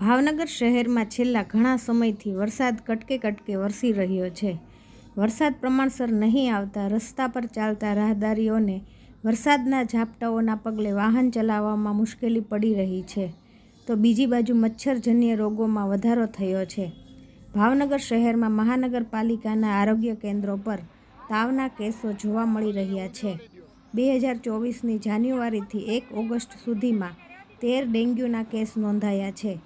ભાવનગર શહેરમાં છેલ્લા ઘણા સમયથી વરસાદ કટકે કટકે વરસી રહ્યો છે. વરસાદ પ્રમાણસર નહીં આવતા રસ્તા પર ચાલતા રાહદારીઓને વરસાદના ઝાપટાઓના પગલે વાહન ચલાવવામાં મુશ્કેલી પડી રહી છે. તો બીજી બાજુ મચ્છરજન્ય રોગોમાં વધારો થયો છે. ભાવનગર શહેરમાં મહાનગરપાલિકાના આરોગ્ય કેન્દ્રો પર તાવના કેસો જોવા મળી રહ્યા છે. બે હજાર ચોવીસની જાન્યુઆરીથી એક ઓગસ્ટ સુધીમાં તેર ડેન્ગ્યુના કેસ નોંધાયા છે.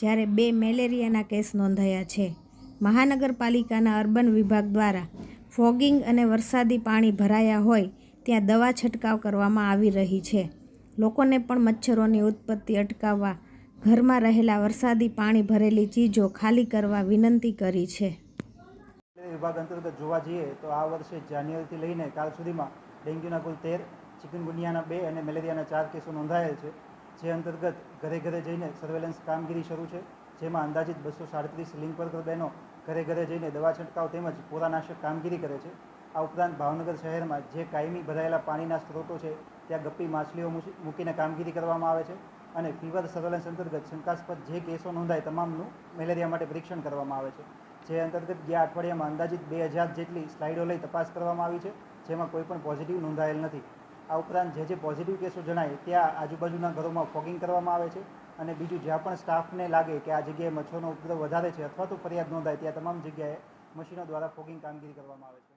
જ્યારે બે મેલેરિયાના કેસ નોંધાયા છે. મહાનગરપાલિકાના અર્બન વિભાગ દ્વારા ફોગિંગ અને વરસાદી પાણી ભરાયા હોય ત્યાં દવા છંટકાવ કરવામાં આવી રહી છે. લોકોને પણ મચ્છરોની ઉત્પત્તિ અટકાવવા ઘરમાં રહેલા વરસાદી પાણી ભરેલી ચીજો ખાલી કરવા વિનંતી કરી છે. વિભાગ અંતર્ગત જોવા જઈએ તો આ વર્ષે જાન્યુઆરીથી લઈને કાલ સુધીમાં ડેન્ગ્યુના કુલ તેર, ચિકનગુનિયાના બે અને મેલેરિયાના ચાર કેસો નોંધાયેલ છે. જે અંતર્ગત ઘરે ઘરે જઈને સર્વેલન્સ કામગીરી શરૂ છે, જેમાં અંદાજિત બસો સાડત્રીસ લિંક વર્કર બહેનો ઘરે ઘરે જઈને દવા છંટકાવ તેમજ પોરાનાશક કામગીરી કરે છે. આ ઉપરાંત ભાવનગર શહેરમાં જે કાયમી ભરાયેલા પાણીના સ્ત્રોતો છે, ત્યાં ગપ્પી માછલીઓ મૂકીને કામગીરી કરવામાં આવે છે અને ફીવર સર્વેલન્સ અંતર્ગત શંકાસ્પદ જે કેસો નોંધાય તમામનું મેલેરિયા માટે પરીક્ષણ કરવામાં આવે છે. જે અંતર્ગત ગયા અઠવાડિયામાં અંદાજિત બે હજાર જેટલી સ્લાઇડો લઈ તપાસ કરવામાં આવી છે, જેમાં કોઈ પણ પોઝિટિવ નોંધાયેલ નથી. આ ઉપરાંત જે જે પોઝિટિવ કેસો જણાય, ત્યાં આજુબાજુના ઘરોમાં ફોગિંગ કરવામાં આવે છે અને બીજું જ્યાં પણ સ્ટાફને લાગે કે આ જગ્યાએ મચ્છરનો ઉપદ્રવ વધારે છે અથવા તો ફરિયાદ નોંધાય, ત્યાં તમામ જગ્યાએ મશીનો દ્વારા ફોગિંગ કામગીરી કરવામાં આવે છે.